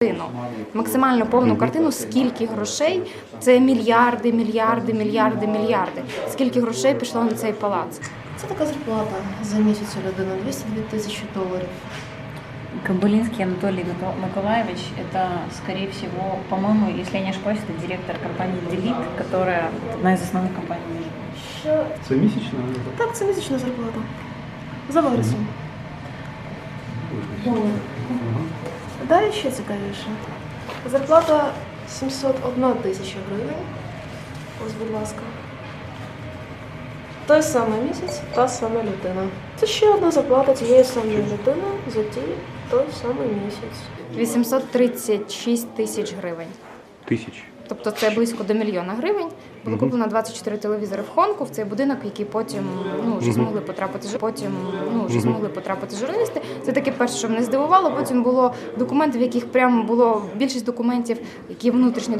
картину, максимально повну картину, скільки грошей, це мільярди, мільярди, мільярди, мільярди. Скільки грошей пішло на цей палац. Це така зарплата за місяць у людини 202 тисячі доларів. Кабылинский Анатолий Мика- Николаевич, это, скорее всего, по-моему, если я не ошибаюсь, это директор компании Делит, которая одна из основных компаний в мире. Що Це місячна? так, це місячна зарплата. За вересень. Далі ще цікавіше. Зарплата 701 тисяча гривень. Ось, будь ласка. Той самий місяць, та сама людина. Це ще одна зарплата тієї самої людини за ті той самий місяць. 836 тисяч гривень. Тисяч. Тобто це близько до мільйона гривень. Було куплено 24 телевізори в Хонку в цей будинок, який потім ну вже змогли потрапити потім ну вже змогли потрапити журналісти. Це таке перше, що мене здивувало. Потім було документи, в яких прямо було більшість документів, які внутрішні